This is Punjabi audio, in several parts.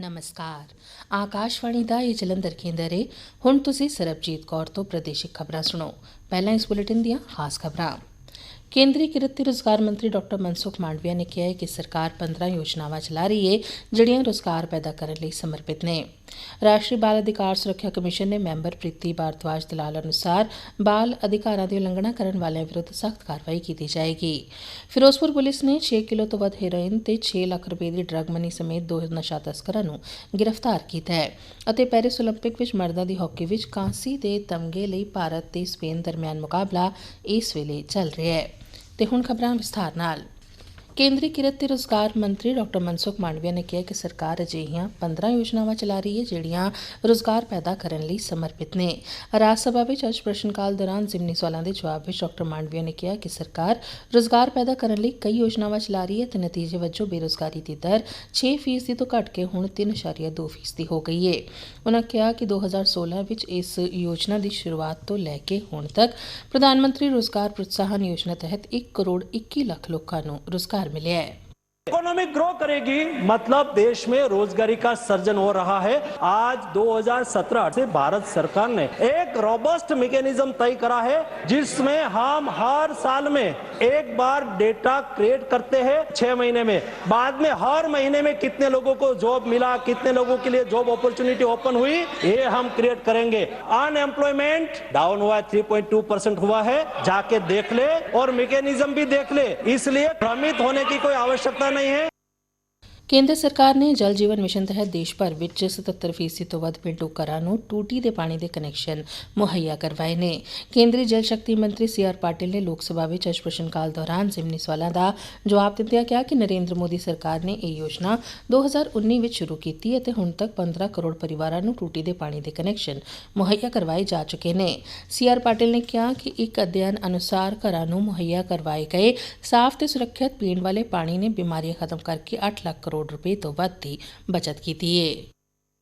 ਨਮਸਕਾਰ ਆਕਾਸ਼ਵਾਣੀ ਦਾ ਇਹ ਜਲੰਧਰ ਕੇਂਦਰ ਹੈ ਹੁਣ ਤੁਸੀਂ ਸਰਬਜੀਤ ਕੌਰ ਤੋਂ ਪ੍ਰਦੇਸ਼ਿਕ ਖਬਰਾਂ ਸੁਣੋ ਪਹਿਲਾਂ ਇਸ ਬੁਲੇਟਿਨ ਦੀਆਂ ਖਾਸ ਖਬਰਾਂ ਕੇਂਦਰੀ ਕਿਰਤ ਤੇ ਰੋਜ਼ਗਾਰ ਮੰਤਰੀ ਡਾਕਟਰ ਮਨਸੁਖ ਮਾਂਡਵੀਆ ਨੇ ਕਿਹਾ ਹੈ ਕਿ ਸਰਕਾਰ 15 ਯੋਜਨਾਵਾਂ ਚਲਾ ਰਹੀ ਹੈ ਜਿਹੜੀਆਂ ਰੋਜ਼ਗਾਰ ਪੈਦਾ ਕਰਨ ਲਈ ਸਮਰਪਿਤ ਨੇ ਰਾਸ਼ਟਰੀ ਬਾਲ ਅਧਿਕਾਰ ਸੁਰੱਖਿਆ ਕਮਿਸ਼ਨ ਨੇ ਮੈਂਬਰ ਪ੍ਰੀਤੀ ਭਾਰਦਵਾਜ ਦਲਾਲ ਅਨੁਸਾਰ ਬਾਲ ਅਧਿਕਾਰਾਂ ਦੀ ਉਲੰਘਣਾ ਕਰਨ ਵਾਲਿਆਂ ਵਿਰੁੱਧ ਸਖਤ ਕਾਰਵਾਈ ਕੀਤੀ ਜਾਏਗੀ ਫਿਰੋਜ਼ਪੁਰ ਪੁਲਿਸ ਨੇ 6 ਕਿਲੋ ਤੋਂ ਵੱਧ ਹੈਰੋਇਨ ਤੇ 6 ਲੱਖ ਰੁਪਏ ਦੀ ਡਰੱਗ ਮਨੀ ਸਮੇਤ ਦੋ ਨਸ਼ਾ ਤਸਕਰਾਂ ਨੂੰ ਗ੍ਰਿਫਤਾਰ ਕੀਤਾ ਹੈ ਅਤੇ ਪੈਰਿਸ 올림픽 ਵਿੱਚ ਮਰਦਾਂ ਦੀ ਹਾਕੀ ਵਿੱਚ ਕਾਂਸੀ ਦੇ ਤਮਗੇ ਲਈ ਭਾਰਤ ਤੇ ਸਪੇਨ ਦਰਮਿਆਨ ਮੁਕਾਬਲਾ ਇਸ ਵੇਲੇ ਚੱਲ ਰਿਹਾ ਹੈ ਤੇ ਹੁਣ ਖਬਰਾਂ ਵਿਸਥਾਰ ਨਾਲ। ਕੇਂਦਰੀ ਕਿਰਤ ਤੇ ਰੋਜ਼ਗਾਰ ਮੰਤਰੀ ਡਾਕਟਰ ਮਨਸੁਖ ਮਾਂਡਵੀਆ ਨੇ ਕਿਹਾ ਕਿ ਸਰਕਾਰ ਅਜਿਹੀਆਂ 15 ਯੋਜਨਾਵਾਂ ਚਲਾ ਰਹੀ ਹੈ, ਜਿਹੜੀਆਂ ਰੋਜ਼ਗਾਰ ਪੈਦਾ ਕਰਨ ਲਈ ਸਮਰਪਿਤ ਨੇ। ਰਾਜ ਸਭਾ ਵਿੱਚ ਅੱਜ ਪ੍ਰਸ਼ਨ ਕਾਲ ਦੌਰਾਨ ਜ਼ਿਮਨੀ ਸਵਾਲਾਂ ਦੇ ਜਵਾਬ ਵਿੱਚ ਡਾਕਟਰ ਮਾਂਡਵੀਆ ਨੇ ਕਿਹਾ ਕਿ ਸਰਕਾਰ ਰੋਜ਼ਗਾਰ ਪੈਦਾ ਕਰਨ ਲਈ ਕਈ ਯੋਜਨਾਵਾਂ ਚਲਾ ਰਹੀ ਹੈ ਤੇ ਨਤੀਜੇ ਵਜੋਂ ਬੇਰੋਜ਼ਗਾਰੀ ਦੀ ਦਰ 6% ਤੋਂ ਘਟ ਕੇ ਹੁਣ 3.2% ਹੋ ਗਈ ਹੈ ਉਨ੍ਹਾਂ ਕਿਹਾ ਕਿ 2016 ਵਿੱਚ ਇਸ ਯੋਜਨਾ ਦੀ ਸ਼ੁਰੂਆਤ ਤੋਂ ਲੈ ਕੇ ਹੁਣ ਤੱਕ ਪ੍ਰਧਾਨ ਮੰਤਰੀ ਰੋਜ਼ਗਾਰ ਪ੍ਰੋਤਸਾਹਨ ਯੋਜਨਾ ਤਹਿਤ 1 ਕਰੋੜ 21 ਲੱਖ ਲੋਕਾਂ ਨੂੰ ਰੋਜ਼ਗਾਰ ਮਿਲਿਆ ਹੈ इकोनॉमी ग्रो करेगी मतलब देश में रोजगारी का सर्जन हो रहा है। आज 2017 से भारत सरकार ने एक रोबस्ट मैकेनिज्म तय करा है, जिसमें हम हर साल में एक बार डेटा क्रिएट करते हैं छह महीने में। बाद में हर महीने में कितने लोगों को जॉब मिला, कितने लोगों के लिए जॉब अपॉर्चुनिटी ओपन हुई, ये हम क्रिएट करेंगे। अनएम्प्लॉयमेंट डाउन हुआ है 3.2 परसेंट हुआ है, जाके देख ले और मैकेनिज्म भी देख ले। इसलिए भ्रमित होने की कोई आवश्यकता नहीं नहीं है ਕੇਂਦਰ ਸਰਕਾਰ ਨੇ ਜਲ ਜੀਵਨ ਮਿਸ਼ਨ ਤਹਿਤ ਦੇਸ਼ ਭਰ ਵਿੱਚ 77% ਤੋਂ ਵੱਧ ਪਿੰਡੂ ਘਰਾਂ ਨੂੰ ਟੂਟੀ ਦੇ ਪਾਣੀ ਦੇ ਕਨੈਕਸ਼ਨ ਮੁਹੱਈਆ ਕਰਵਾਏ ਨੇ। ਕੇਂਦਰੀ ਜਲ ਸ਼ਕਤੀ ਮੰਤਰੀ ਸੀ ਆਰ ਪਾਟਿਲ ਨੇ ਲੋਕ ਸਭਾ ਵਿੱਚ ਅੱਜ ਪ੍ਰਸ਼ਨ ਕਾਲ ਦੌਰਾਨ ਜ਼ਿਮਨੀ ਸਵਾਲਾਂ ਦਾ ਜਵਾਬ ਦਿੰਦਿਆਂ ਕਿਹਾ ਕਿ ਨਰਿੰਦਰ ਮੋਦੀ ਸਰਕਾਰ ਨੇ ਇਹ ਯੋਜਨਾ 2019 ਵਿੱਚ ਸ਼ੁਰੂ ਕੀਤੀ ਅਤੇ ਹੁਣ ਤੱਕ 15 ਕਰੋੜ ਪਰਿਵਾਰਾਂ ਨੂੰ ਟੂਟੀ ਦੇ ਪਾਣੀ ਦੇ ਕਨੈਕਸ਼ਨ ਮੁਹੱਈਆ ਕਰਵਾਏ ਜਾ ਚੁੱਕੇ ਨੇ। ਸੀ ਆਰ ਪਾਟਿਲ ਨੇ ਕਿਹਾ ਕਿ ਇੱਕ ਅਧਿਐਨ ਅਨੁਸਾਰ ਘਰਾਂ ਨੂੰ ਮੁਹੱਈਆ ਕਰਵਾਏ ਗਏ, ਸਾਫ਼ ਤੇ ਸੁਰੱਖਿਅਤ ਪੀਣ ਵਾਲੇ ਪਾਣੀ ਨੇ ਬਿਮਾਰੀਆਂ ਖਤਮ ਕਰਕੇ 8 ਲੱਖ ਕਰੋੜ करोड़ रुपए तो बढ़ती बचत की थी।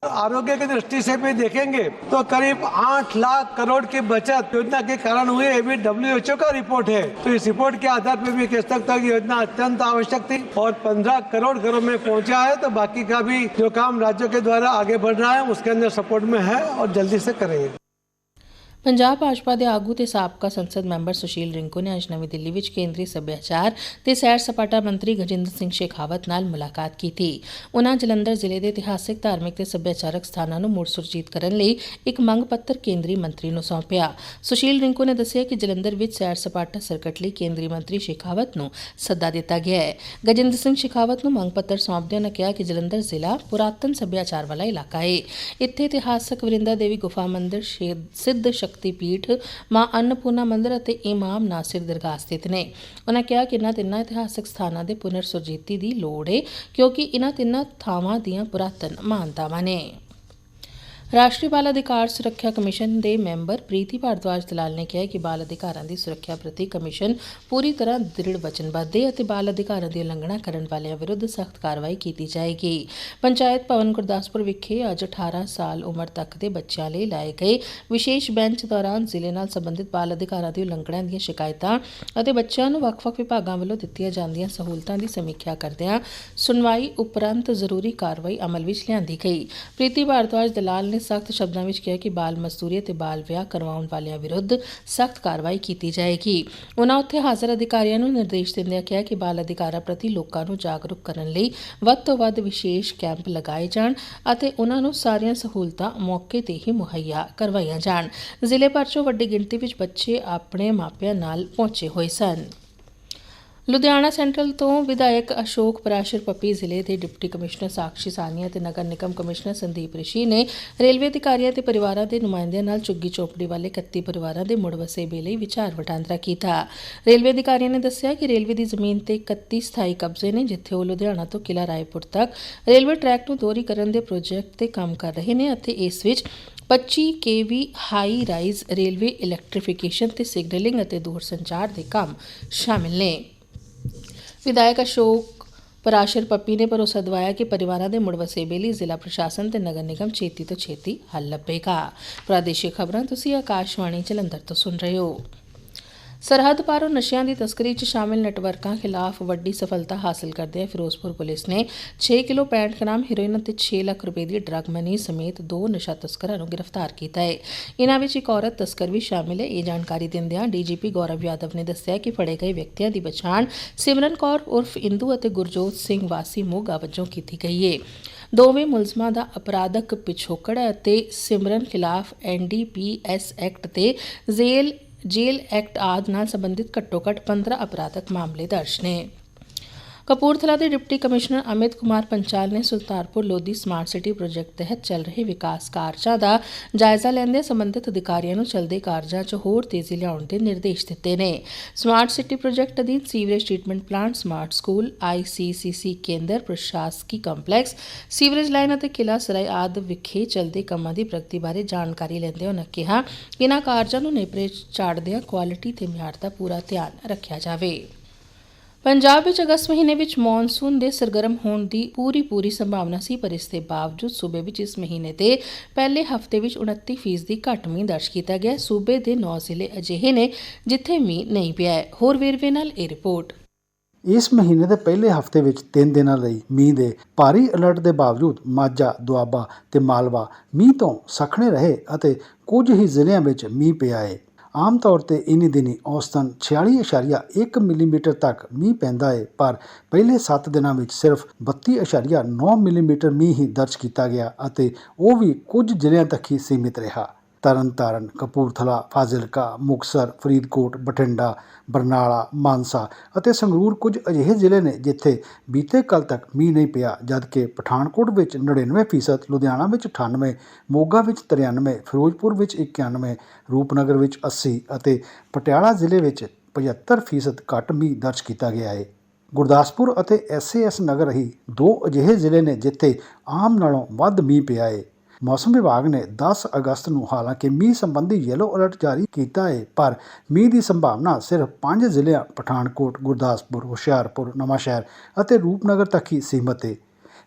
आरोग्य की दृष्टि से भी देखेंगे तो करीब आठ लाख करोड़ की बचत योजना के कारण हुई है भी डब्ल्यू का रिपोर्ट है। तो इस रिपोर्ट के आधार पर भी कह सकता हूँ योजना अत्यंत आवश्यक थी और 15 करोड़ घरों में पहुँचा है तो बाकी का भी जो काम राज्यों के द्वारा आगे बढ़ रहा है, उसके अंदर सपोर्ट में है और जल्दी से करेंगे। ਪੰਜਾਬ ਭਾਜਪਾ ਦੇ ਆਗੂ ਤੇ ਸਾਬਕਾ ਸੰਸਦ ਮੈਂਬਰ ਸੁਸ਼ੀਲ ਰਿੰਕੂ ਨੇ ਅੱਜ ਨਵੀਂ ਦਿੱਲੀ ਵਿੱਚ ਕੇਂਦਰੀ ਸੱਭਿਆਚਾਰ ਤੇ ਸੈਰ ਸਪਾਟਾ ਮੰਤਰੀ ਗਜਿੰਦਰ ਸਿੰਘ ਸ਼ੇਖਾਵਤ ਨਾਲ ਮੁਲਾਕਾਤ ਕੀਤੀ। ਉਨ੍ਹਾਂ ਜਲੰਧਰ ਜ਼ਿਲ੍ਹੇ ਦੇ ਇਤਿਹਾਸਕ, ਧਾਰਮਿਕ ਤੇ ਸੱਭਿਆਚਾਰਕ ਸਥਾਨਾਂ ਨੂੰ ਮੁੜ ਸੁਰਜੀਤ ਕਰਨ ਲਈ ਇੱਕ ਮੰਗ ਪੱਤਰ ਕੇਂਦਰੀ ਮੰਤਰੀ ਨੂੰ ਸੌਂਪਿਆ। ਸੁਸ਼ੀਲ ਰਿੰਕੂ ਨੇ ਦੱਸਿਆ ਕਿ ਜਲੰਧਰ ਵਿੱਚ ਸੈਰ ਸਪਾਟਾ ਸਰਕਟ ਲਈ ਕੇਂਦਰੀ ਮੰਤਰੀ ਸ਼ੇਖਾਵਤ ਨੂੰ ਸੱਦਾ ਦਿੱਤਾ ਗਿਆ ਹੈ। ਗਜਿੰਦਰ ਸਿੰਘ ਸ਼ੇਖਾਵਤ ਨੂੰ ਮੰਗ ਪੱਤਰ ਸੌਂਪਦਿਆਂ ਨੇ ਕਿਹਾ ਕਿ ਜਲੰਧਰ ਜ਼ਿਲ੍ਹਾ ਪੁਰਾਤਨ ਸੱਭਿਆਚਾਰ ਵਾਲਾ ਇਲਾਕਾ ਹੈ ਇੱਥੇ ਇਤਿਹਾਸਕ ਵਰਿੰਦਾ ਦੇਵੀ ਗੁਫਾ ਮੰਦਿਰ ਸ਼ੇ- ਸਿੱਧ ਸ਼ਕਤੀ ਪੀਠ ਮਾਂ ਅੰਨਪੂਰਨਾ ਮੰਦਿਰ ਅਤੇ ਇਮਾਮ ਨਾਸਿਰ ਦਰਗਾਹ ਸਥਿਤ ਨੇ। ਉਹਨਾਂ ਕਿਹਾ ਕਿ ਇਹਨਾਂ ਤਿੰਨਾਂ ਇਤਿਹਾਸਕ ਸਥਾਨਾਂ ਦੇ ਪੁਨਰ ਸੁਰਜੀਤੀ ਦੀ ਲੋੜ ਹੈ ਕਿਉਂਕਿ ਇਹਨਾਂ ਤਿੰਨਾਂ ਥਾਵਾਂ ਦੀਆਂ ਪੁਰਾਤਨ ਮਾਨਤਾਵਾਂ ਨੇ। ਰਾਸ਼ਟਰੀ ਬਾਲ ਅਧਿਕਾਰ ਸੁਰੱਖਿਆ ਕਮਿਸ਼ਨ ਦੇ ਮੈਂਬਰ ਪ੍ਰੀਤੀ ਭਾਰਦਵਾਜ ਦਲਾਲ ਨੇ ਕਿਹਾ ਕਿ ਬਾਲ ਅਧਿਕਾਰਾਂ ਦੀ ਸੁਰੱਖਿਆ ਪ੍ਰਤੀ ਕਮਿਸ਼ਨ ਪੂਰੀ ਤਰ੍ਹਾਂ ਦ੍ਰਿੜ ਵਚਨਬੱਧ ਹੈ ਅਤੇ ਬਾਲ ਅਧਿਕਾਰਾਂ ਦੀ ਉਲੰਘਣਾ ਕਰਨ ਵਾਲਿਆਂ ਵਿਰੁੱਧ ਸਖਤ ਕਾਰਵਾਈ ਕੀਤੀ ਜਾਏਗੀ। ਪੰਚਾਇਤ ਭਵਨ ਗੁਰਦਾਸਪੁਰ ਵਿਖੇ ਅੱਜ 18 ਸਾਲ ਉਮਰ ਤੱਕ ਦੇ ਬੱਚਿਆਂ ਲਈ ਲਾਏ ਗਏ ਵਿਸ਼ੇਸ਼ ਬੈਂਚ ਦੌਰਾਨ ਜ਼ਿਲ੍ਹੇ ਨਾਲ ਸੰਬੰਧਿਤ ਬਾਲ ਅਧਿਕਾਰਾਂ ਦੀ ਉਲੰਘਣਾ ਦੀਆਂ ਸ਼ਿਕਾਇਤਾਂ ਅਤੇ ਬੱਚਿਆਂ ਨੂੰ ਵੱਖ-ਵੱਖ ਵਿਭਾਗਾਂ ਵੱਲੋਂ ਦਿੱਤੀਆਂ ਜਾਂਦੀਆਂ ਸਹੂਲਤਾਂ ਦੀ ਸਮੀਖਿਆ ਕਰਦਿਆਂ ਸੁਣਵਾਈ ਉਪਰੰਤ ਜ਼ਰੂਰੀ ਕਾਰਵਾਈ ਅਮਲ ਵਿੱਚ ਲਿਆਂਦੀ ਗਈ। ਪ੍ਰੀਤੀ ਭਾਰਦਵਾਜ ਦਲਾਲ ਨੇ ਸਖਤ ਸ਼ਬਦਾਂ ਵਿੱਚ ਕਿਹਾ ਕਿ ਬਾਲ ਮਜ਼ਦੂਰੀ ਅਤੇ ਬਾਲ ਵਿਆਹ ਕਰਵਾਉਣ ਵਾਲਿਆਂ ਵਿਰੁੱਧ ਸਖਤ ਕਾਰਵਾਈ ਕੀਤੀ ਜਾਏਗੀ। ਉਹਨਾਂ ਉੱਥੇ ਹਾਜ਼ਰ ਅਧਿਕਾਰੀਆਂ ਨੂੰ ਨਿਰਦੇਸ਼ ਦਿੰਦਿਆਂ ਕਿਹਾ ਕਿ ਬਾਲ ਅਧਿਕਾਰਾਂ ਪ੍ਰਤੀ ਲੋਕਾਂ ਨੂੰ ਜਾਗਰੂਕ ਕਰਨ ਲਈ ਵੱਧ ਤੋਂ ਵੱਧ ਵਿਸ਼ੇਸ਼ ਕੈਂਪ ਲਗਾਏ ਜਾਣ ਅਤੇ ਉਹਨਾਂ ਨੂੰ ਸਾਰੀਆਂ ਸਹੂਲਤਾਂ ਮੌਕੇ ਤੇ ਹੀ ਮੁਹੱਈਆ ਕਰਵਾਈਆਂ ਜਾਣ। ਜ਼ਿਲ੍ਹੇ ਭਰ 'ਚੋਂ ਵੱਡੀ ਗਿਣਤੀ ਵਿੱਚ ਬੱਚੇ ਆਪਣੇ ਮਾਪਿਆਂ ਨਾਲ ਪਹੁੰਚੇ ਹੋਏ ਸਨ। ਲੁਧਿਆਣਾ ਸੈਂਟਰਲ ਤੋਂ ਵਿਧਾਇਕ ਅਸ਼ੋਕ ਪਰਾਸ਼ਰ ਪੱਪੀ ਜ਼ਿਲ੍ਹੇ ਦੇ ਡਿਪਟੀ ਕਮਿਸ਼ਨਰ ਸਾਕਸ਼ੀ ਸਾਨੀਆ ਤੇ ਨਗਰ ਨਿਗਮ ਕਮਿਸ਼ਨਰ ਸੰਦੀਪ ਰਿਸ਼ੀ ਨੇ ਰੇਲਵੇ ਅਧਿਕਾਰੀਆਂ ਤੇ ਪਰਿਵਾਰਾਂ ਦੇ ਨੁਮਾਇੰਦਿਆਂ ਨਾਲ ਝੁੱਗੀ ਚੋਪੜੀ ਵਾਲੇ 31 ਪਰਿਵਾਰਾਂ ਦੇ ਮੁੜ ਵਸੇਬੇ ਲਈ ਵਿਚਾਰ ਵਟਾਂਦਰਾ ਕੀਤਾ। ਰੇਲਵੇ ਅਧਿਕਾਰੀਆਂ ਨੇ ਦੱਸਿਆ ਕਿ ਰੇਲਵੇ ਦੀ ਜ਼ਮੀਨ ਤੇ 31 ਸਥਾਈ ਕਬਜ਼ੇ ਨੇ, ਜਿੱਥੇ ਉਹ ਲੁਧਿਆਣਾ ਤੋਂ ਕਿਲਾ ਰਾਏਪੁਰ ਤੱਕ ਰੇਲਵੇ ਟਰੈਕ ਨੂੰ ਦੋਹਰੀਕਰਨ ਦੇ ਪ੍ਰੋਜੈਕਟ ਤੇ ਕੰਮ ਕਰ ਰਹੇ ਨੇ ਅਤੇ ਇਸ ਵਿੱਚ 25 KV high rise railway electrification ਤੇ ਸਿਗਨਲਿੰਗ ਅਤੇ ਦੂਰ ਸੰਚਾਰ ਦੇ ਕੰਮ ਸ਼ਾਮਿਲ ਨੇ। ਵਿਧਾਇਕ ਅਸ਼ੋਕ ਪਰਾਸ਼ਰ ਪੱਪੀ ਨੇ ਭਰੋਸਾ ਦਿਵਾਇਆ ਕਿ ਪਰਿਵਾਰਾਂ ਦੇ ਮੁੜ ਵਸੇਬੇ ਲਈ ਜ਼ਿਲ੍ਹਾ ਪ੍ਰਸ਼ਾਸਨ ਤੇ ਨਗਰ ਨਿਗਮ ਛੇਤੀ ਤੋਂ ਛੇਤੀ ਹੱਲ ਲੱਭੇਗਾ। ਪ੍ਰਾਦੇਸ਼ਿਕ ਖਬਰਾਂ ਤੁਸੀਂ ਆਕਾਸ਼ਵਾਣੀ ਜਲੰਧਰ ਤੋਂ ਸੁਣ ਰਹੇ ਹੋ। ਸਰਹੱਦ ਪਾਰੋਂ ਨਸ਼ਿਆਂ ਦੀ ਤਸਕਰੀ 'ਚ ਸ਼ਾਮਿਲ ਨੈਟਵਰਕਾਂ ਖਿਲਾਫ ਵੱਡੀ ਸਫਲਤਾ ਹਾਸਲ ਕਰਦਿਆਂ ਫਿਰੋਜ਼ਪੁਰ ਪੁਲਿਸ ਨੇ 6 ਕਿਲੋ 65 ਗ੍ਰਾਮ ਹੈਰੋਇਨ ਅਤੇ 6 ਲੱਖ ਰੁਪਏ ਦੀ ਡਰੱਗ ਮਨੀ ਸਮੇਤ ਦੋ ਨਸ਼ਾ ਤਸਕਰਾਂ ਨੂੰ ਗ੍ਰਿਫਤਾਰ ਕੀਤਾ ਹੈ। ਇਨ੍ਹਾਂ ਵਿੱਚ ਇੱਕ ਔਰਤ ਤਸਕਰ ਵੀ ਸ਼ਾਮਿਲ ਹੈ। ਇਹ ਜਾਣਕਾਰੀ ਦਿੰਦਿਆਂ ਡੀਜੀਪੀ ਗੌਰਵ ਯਾਦਵ ਨੇ ਦੱਸਿਆ ਕਿ ਫੜੇ ਗਏ ਵਿਅਕਤੀਆਂ ਦੀ ਪਛਾਣ ਸਿਮਰਨ ਕੌਰ ਉਰਫ ਇੰਦੂ ਅਤੇ ਗੁਰਜੋਤ ਸਿੰਘ ਵਾਸੀ ਮੋਗਾ ਵਜੋਂ ਕੀਤੀ ਗਈ ਹੈ ਦੋਵੇਂ ਮੁਲਜ਼ਮਾਂ ਦਾ ਅਪਰਾਧਕ ਪਿਛੋਕੜ ਅਤੇ ਸਿਮਰਨ ਖਿਲਾਫ ਐਨਡੀਪੀਐਸ ਐਕਟ ਤੇ ਜ਼ੇਲ ਜੇਲ੍ਹ ਐਕਟ ਆਦਿ ਨਾਲ ਸੰਬੰਧਿਤ ਘੱਟੋ-ਘੱਟ 15 ਅਪਰਾਧਕ ਮਾਮਲੇ ਦਰਜ ਨੇ। ਕਪੂਰਥਲਾ ਦੇ ਡਿਪਟੀ ਕਮਿਸ਼ਨਰ ਅਮਿਤ ਕੁਮਾਰ ਪੰਚਾਲ ਨੇ Sultanpur Lodhi smart city project ਤਹਿਤ ਚੱਲ ਰਹੇ ਵਿਕਾਸ ਕਾਰਜਾਂ ਦਾ ਜਾਇਜ਼ਾ ਲੈਂਦੇ ਸੰਬੰਧਿਤ ਅਧਿਕਾਰੀਆਂ ਨੂੰ ਚਲਦੇ ਕਾਰਜਾਂ 'ਚ ਹੋਰ ਤੇਜ਼ੀ ਲਿਆਉਣ ਦੇ ਨਿਰਦੇਸ਼ ਦਿੱਤੇ ਨੇ। ਸਮਾਰਟ ਸਿਟੀ ਪ੍ਰੋਜੈਕਟ ਅਧੀਨ sewerage treatment plant, smart school ICCC ਕੇਂਦਰ, ਪ੍ਰਸ਼ਾਸਕੀ ਕੰਪਲੈਕਸ, ਸੀਵਰੇਜ ਲਾਈਨ ਅਤੇ ਕਿਲਾ ਸਰਾਏ ਆਦਿ ਵਿਖੇ ਚਲਦੇ ਕੰਮਾਂ ਦੀ ਪ੍ਰਗਤੀ ਬਾਰੇ ਜਾਣਕਾਰੀ ਲੈਂਦੇ ਉਹਨਾਂ ਕਿਹਾ ਕਿ ਇਨ੍ਹਾਂ ਕਾਰਜਾਂ ਨੂੰ ਨੇਪਰੇ ਚਾੜਦਿਆਂ ਕੁਆਲਿਟੀ ਤੇ ਮਿਆਰ ਦਾ ਪੂਰਾ ਧਿਆਨ ਰੱਖਿਆ ਜਾਵੇ। ਪੰਜਾਬ ਵਿੱਚ ਅਗਸਤ ਮਹੀਨੇ ਵਿੱਚ ਮੌਨਸੂਨ ਦੇ ਸਰਗਰਮ ਹੋਣ ਦੀ ਪੂਰੀ ਪੂਰੀ ਸੰਭਾਵਨਾ ਸੀ ਪਰ ਇਸ ਦੇ ਬਾਵਜੂਦ ਸੂਬੇ ਵਿੱਚ ਇਸ ਮਹੀਨੇ ਦੇ ਪਹਿਲੇ ਹਫ਼ਤੇ ਵਿੱਚ 29% ਦੀ ਘੱਟ ਮੀਂਹ ਦਰਜ ਕੀਤਾ ਗਿਆ। ਸੂਬੇ ਦੇ 9 ਜ਼ਿਲ੍ਹੇ ਅਜਿਹੇ ਨੇ ਜਿੱਥੇ ਮੀਂਹ ਨਹੀਂ ਪਿਆ ਹੈ। ਹੋਰ ਵੇਰਵੇ ਨਾਲ ਇਹ ਰਿਪੋਰਟ। ਇਸ ਮਹੀਨੇ ਦੇ ਪਹਿਲੇ ਹਫ਼ਤੇ ਵਿੱਚ 3 ਦਿਨਾਂ ਲਈ ਮੀਂਹ ਦੇ ਭਾਰੀ ਅਲਰਟ ਦੇ ਬਾਵਜੂਦ ਮਾਝਾ, ਦੁਆਬਾ ਤੇ ਮਾਲਵਾ ਮੀਂਹ ਤੋਂ ਸਖਣੇ ਰਹੇ ਅਤੇ ਕੁਝ ਹੀ ਜ਼ਿਲ੍ਹਿਆਂ ਵਿੱਚ ਮੀਂਹ ਪਿਆ ਹੈ। ਆਮ ਤੌਰ ਤੇ ਇਨੀ ਦਿਨੀ ਔਸਤਨ 46.1 ਮਿਲੀਮੀਟਰ ਤੱਕ ਮੀਂਹ ਪੈਂਦਾ ਹੈ ਪਰ ਪਹਿਲੇ 7 ਦਿਨਾਂ ਵਿੱਚ ਸਿਰਫ 32.9 ਮਿਲੀਮੀਟਰ ਮੀਂਹ ਹੀ ਦਰਜ ਕੀਤਾ ਗਿਆ ਅਤੇ ਉਹ ਵੀ ਕੁਝ ਜ਼ਿਲ੍ਹਿਆਂ ਤੱਕ ਹੀ ਸੀਮਿਤ ਰਿਹਾ। ਤਰਨਤਾਰਨ, ਕਪੂਰਥਲਾ, ਫਾਜ਼ਿਲਕਾ, ਮੁਕਤਸਰ, ਫਰੀਦਕੋਟ, ਬਠਿੰਡਾ, ਬਰਨਾਲਾ, ਮਾਨਸਾ ਅਤੇ ਸੰਗਰੂਰ ਕੁਝ ਅਜਿਹੇ ਜ਼ਿਲ੍ਹੇ ਨੇ ਜਿੱਥੇ ਬੀਤੇ ਕੱਲ ਤੱਕ ਮੀਂਹ ਨਹੀਂ ਪਿਆ ਜਦਕਿ ਪਠਾਨਕੋਟ ਵਿੱਚ 99%, ਲੁਧਿਆਣਾ ਵਿੱਚ 98, ਮੋਗਾ ਵਿੱਚ 93, ਫਿਰੋਜ਼ਪੁਰ ਵਿੱਚ 91, ਰੂਪਨਗਰ ਵਿੱਚ 80 ਅਤੇ ਪਟਿਆਲਾ ਜ਼ਿਲ੍ਹੇ ਵਿੱਚ 75% ਘੱਟ ਮੀਂਹ ਦਰਜ ਕੀਤਾ ਗਿਆ ਹੈ। ਗੁਰਦਾਸਪੁਰ ਅਤੇ ਐਸਏਐਸ ਨਗਰ ਹੀ ਦੋ ਅਜਿਹੇ ਜ਼ਿਲ੍ਹੇ ਨੇ ਜਿੱਥੇ ਆਮ ਨਾਲੋਂ ਵੱਧ ਮੀਂਹ ਪਿਆ ਹੈ। ਮੌਸਮ ਵਿਭਾਗ ਨੇ 10 ਅਗਸਤ ਨੂੰ ਹਾਲਾਂਕਿ ਮੀਂਹ ਸੰਬੰਧੀ ਯੈਲੋ ਅਲਰਟ ਜਾਰੀ ਕੀਤਾ ਹੈ ਪਰ ਮੀਂਹ ਦੀ ਸੰਭਾਵਨਾ ਸਿਰਫ 5 ਜ਼ਿਲ੍ਹਿਆਂ ਪਠਾਨਕੋਟ, ਗੁਰਦਾਸਪੁਰ, ਹੁਸ਼ਿਆਰਪੁਰ, ਨਵਾਂਸ਼ਹਿਰ ਅਤੇ ਰੂਪਨਗਰ ਤੱਕ ਹੀ ਸੀਮਤ ਹੈ।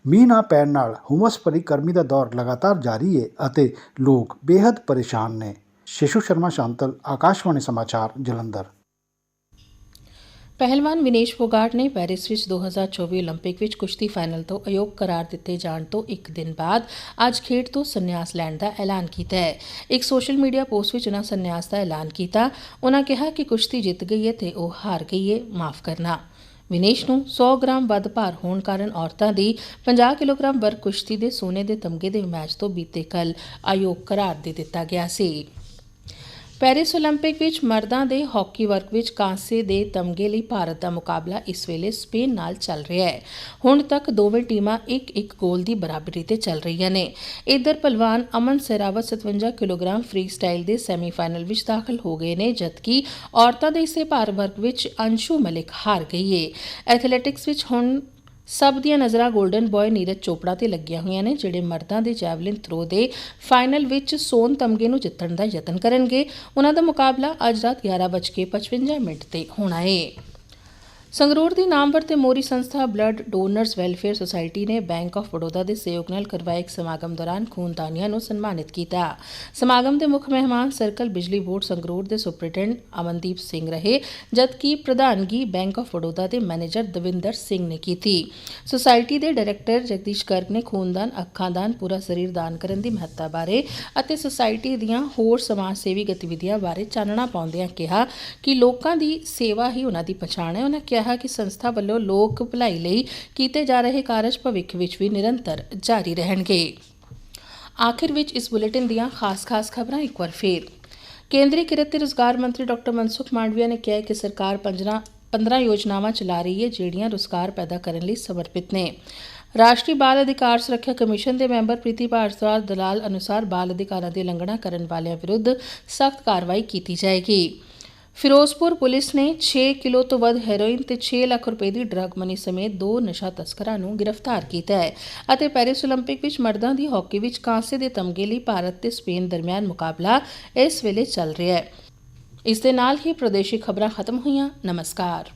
ਮੀਂਹ ਨਾ ਪੈਣ ਨਾਲ ਹੁਮਸ ਭਰੀ ਗਰਮੀ ਦਾ ਦੌਰ ਲਗਾਤਾਰ ਜਾਰੀ ਹੈ ਅਤੇ ਲੋਕ ਬੇहद ਪਰੇਸ਼ਾਨ ਨੇ। ਸ਼ਿਸ਼ੂ ਸ਼ਰਮਾ ਸ਼ਾਂਤਲ, ਆਕਾਸ਼ਵਾਣੀ ਸਮਾਚਾਰ, ਜਲੰਧਰ। ਪਹਿਲਵਾਨ ਵਿਨੇਸ਼ ਫੋਗਾਟ ਨੇ ਪੈਰਿਸ ਵਿੱਚ 2024 올림픽 ਵਿੱਚ ਕੁਸ਼ਤੀ ਫਾਈਨਲ ਤੋਂ ਅਯੋਗ ਕਰਾਰ ਦਿੱਤੇ ਜਾਣ ਤੋਂ ਇੱਕ ਦਿਨ ਬਾਅਦ ਅੱਜ ਖੇਡ ਤੋਂ ਸੰਨਿਆਸ ਲੈਣ ਦਾ ਐਲਾਨ ਕੀਤਾ ਹੈ ਇੱਕ ਸੋਸ਼ਲ ਮੀਡੀਆ ਪੋਸਟ ਵਿੱਚ ਉਹਨਾਂ ਸੰਨਿਆਸ ਦਾ ਐਲਾਨ ਕੀਤਾ ਉਹਨਾਂ ਕਿਹਾ ਕਿ ਕੁਸ਼ਤੀ ਜਿੱਤ ਗਈ ਹੈ ਤੇ ਉਹ ਹਾਰ ਗਈ ਹੈ ਮਾਫ ਕਰਨਾ ਵਿਨੇਸ਼ ਨੂੰ 100 ਗ੍ਰਾਮ ਵੱਧ ਭਾਰ ਹੋਣ ਕਾਰਨ ਔਰਤਾਂ ਦੀ 50 ਕਿਲੋਗ੍ਰਾਮ ਵਰਗ ਕੁਸ਼ਤੀ ਦੇ ਸੋਨੇ ਦੇ ਤਮਗੇ ਦੇ ਮੈਚ ਤੋਂ ਬੀਤੇ ਕੱਲ ਅਯੋਗ ਕਰਾਰ ਦੇ ਦਿੱਤਾ ਗਿਆ ਸੀ ਪੈਰਿਸ 올림픽 ਵਿੱਚ ਮਰਦਾਂ ਦੇ ਹਾਕੀ ਵਰਗ ਵਿੱਚ ਕਾਂਸੇ ਦੇ ਤਮਗੇ ਲਈ ਭਾਰਤ ਦਾ ਮੁਕਾਬਲਾ ਇਸ ਵੇਲੇ ਸਪੇਨ ਨਾਲ ਚੱਲ ਰਿਹਾ ਹੈ ਹੁਣ ਤੱਕ ਦੋਵੇਂ ਟੀਮਾਂ ਇੱਕ ਇੱਕ ਗੋਲ ਦੀ ਬਰਾਬਰੀ ਤੇ ਚੱਲ ਰਹੀਆਂ ਨੇ ਇਧਰ ਪਹਿਲਵਾਨ Aman Sehrawat 57 kilogram freestyle ਦੇ ਸੈਮੀਫਾਈਨਲ ਵਿੱਚ ਦਾਖਲ ਹੋ ਗਏ ਨੇ ਜਦਕਿ ਔਰਤਾਂ ਦੇ ਇਸੇ ਭਾਰ ਵਰਗ ਵਿੱਚ ਅੰਸ਼ੂ ਮਲਿਕ ਹਾਰ ਗਈ ਹੈ ਐਥਲੈਟਿਕਸ ਵਿੱਚ ਹੁਣ ਸਭ ਦੀਆਂ ਨਜ਼ਰਾਂ 골ਡਨ ਬॉय ਨੀਰਜ ਚੋਪੜਾ ਤੇ ਲੱਗੀਆਂ ਹੋਈਆਂ ਨੇ, ਜਿਹੜੇ ਮਰਦਾਂ ਦੇ ਜੈਵਲਿਨ ਥਰੋ ਦੇ ਫਾਈਨਲ ਵਿੱਚ ਸੋਨ ਤਮਗੇ ਨੂੰ ਜਿੱਤਣ ਦਾ ਯਤਨ ਕਰਨਗੇ। ਉਹਨਾਂ ਦਾ ਮੁਕਾਬਲਾ ਅੱਜ ਰਾਤ 11:55 ਮਿੰਟ ਤੇ ਹੋਣਾ ਹੈ ਸੰਗਰੂਰ ਦੀ ਨਾਮਵਰ ਤੇ ਮੋਰੀ ਸੰਸਥਾ ਬਲੱਡ ਡੋਨਰਸ ਵੈਲਫੇਅਰ ਸੁਸਾਇਟੀ ਨੇ ਬੈਂਕ ਆਫ ਬੜੌਦਾ ਦੇ ਸਹਿਯੋਗ ਨਾਲ ਕਰਵਾਏ ਇੱਕ ਸਮਾਗਮ ਦੌਰਾਨ ਖੂਨਦਾਨੀਆਂ ਨੂੰ ਸਨਮਾਨਿਤ ਕੀਤਾ। ਸਮਾਗਮ ਦੇ ਮੁੱਖ ਮਹਿਮਾਨ ਸਰਕਲ ਬਿਜਲੀ ਬੋਰਡ ਸੰਗਰੂਰ ਦੇ ਸੁਪਰਡੈਂਟ ਅਮਨਦੀਪ ਸਿੰਘ ਰਹੇ, ਜਦਕਿ ਪ੍ਰਧਾਨਗੀ ਬੈਂਕ ਆਫ ਬੜੌਦਾ ਦੇ ਮੈਨੇਜਰ ਦਵਿੰਦਰ ਸਿੰਘ ਨੇ ਕੀਤੀ। ਸੁਸਾਇਟੀ ਦੇ ਡਾਇਰੈਕਟਰ ਜਗਦੀਸ਼ ਗਰਗ ਨੇ ਖੂਨਦਾਨ, ਅੱਖਾਂ ਦਾਨ, ਪੂਰਾ ਸਰੀਰ ਦਾਨ ਕਰਨ ਦੀ ਮਹੱਤਤਾ ਬਾਰੇ ਅਤੇ ਸੁਸਾਇਟੀ ਦੀਆਂ ਹੋਰ ਸਮਾਜ ਸੇਵੀ ਗਤੀਵਿਧੀਆਂ ਬਾਰੇ ਚਾਨਣਾ ਪਾਉਂਦਿਆਂ ਕਿਹਾ ਕਿ ਲੋਕਾਂ ਦੀ ਸੇਵਾ ਹੀ ਉਹਨਾਂ ਦੀ ਪਛਾਣ ਹੈ। ਉਹਨਾਂ ਕਿਹਾ ਕਿ ਸੰਸਥਾ ਵੱਲੋਂ ਲੋਕ ਭਲਾਈ ਲਈ ਕੀਤੇ ਜਾ ਰਹੇ ਕਾਰਜ ਭਵਿੱਖ ਵਿੱਚ ਵੀ ਨਿਰੰਤਰ ਜਾਰੀ ਰਹਿਣਗੇ। ਆਖਿਰ ਵਿੱਚ ਇਸ ਬੁਲੇਟਿਨ ਦੀਆਂ ਖਾਸ-ਖਾਸ ਖਬਰਾਂ ਇੱਕ ਵਾਰ ਫੇਰ। ਕੇਂਦਰੀ ਕਿਰਤ ਤੇ ਰੁਜ਼ਗਾਰ ਮੰਤਰੀ ਡਾਕਟਰ ਮਨਸੁਖ ਮਾਂਡਵੀਆ ਨੇ ਕਿਹਾ ਕਿ ਸਰਕਾਰ 15 ਯੋਜਨਾਵਾਂ ਚਲਾ ਰਹੀ ਹੈ, ਜਿਹੜੀਆਂ ਰੁਜ਼ਗਾਰ ਪੈਦਾ ਕਰਨ ਲਈ ਸਮਰਪਿਤ ਨੇ। ਰਾਸ਼ਟਰੀ ਬਾਲ ਅਧਿਕਾਰ ਸੁਰੱਖਿਆ ਕਮਿਸ਼ਨ ਦੇ ਮੈਂਬਰ ਪ੍ਰੀਤੀ ਭਾਰਦਵਾਜ ਦਲਾਲ ਅਨੁਸਾਰ ਬਾਲ ਅਧਿਕਾਰਾਂ ਦੀ ਉਲੰਘਣਾ ਕਰਨ ਵਾਲਿਆਂ ਵਿਰੁੱਧ ਸਖਤ ਕਾਰਵਾਈ ਕੀਤੀ ਜਾਏਗੀ। ਫਿਰੋਜ਼ਪੁਰ ਪੁਲਿਸ ਨੇ 6 ਕਿਲੋ ਤੋਂ ਵੱਧ ਹੈਰੋਇਨ ਤੇ 6 ਲੱਖ ਰੁਪਏ ਦੀ ਡਰੱਗ ਮਨੀ ਸਮੇਤ ਦੋ ਨਸ਼ਾ ਤਸਕਰਾਂ ਨੂੰ ਗ੍ਰਿਫਤਾਰ ਕੀਤਾ ਹੈ ਅਤੇ ਪੈਰਿਸ 올림픽 ਵਿੱਚ ਮਰਦਾਂ ਦੀ ਹਾਕੀ ਵਿੱਚ ਕਾਂਸੇ ਦੇ ਤਮਗੇ ਲਈ ਭਾਰਤ ਤੇ ਸਪੇਨ ਦਰਮਿਆਨ ਮੁਕਾਬਲਾ ਇਸ ਵੇਲੇ ਚੱਲ ਰਿਹਾ ਹੈ ਇਸ ਦੇ ਨਾਲ ਹੀ ਪ੍ਰਦੇਸ਼ੀ ਖਬਰਾਂ ਖਤਮ ਹੋਈਆਂ ਨਮਸਕਾਰ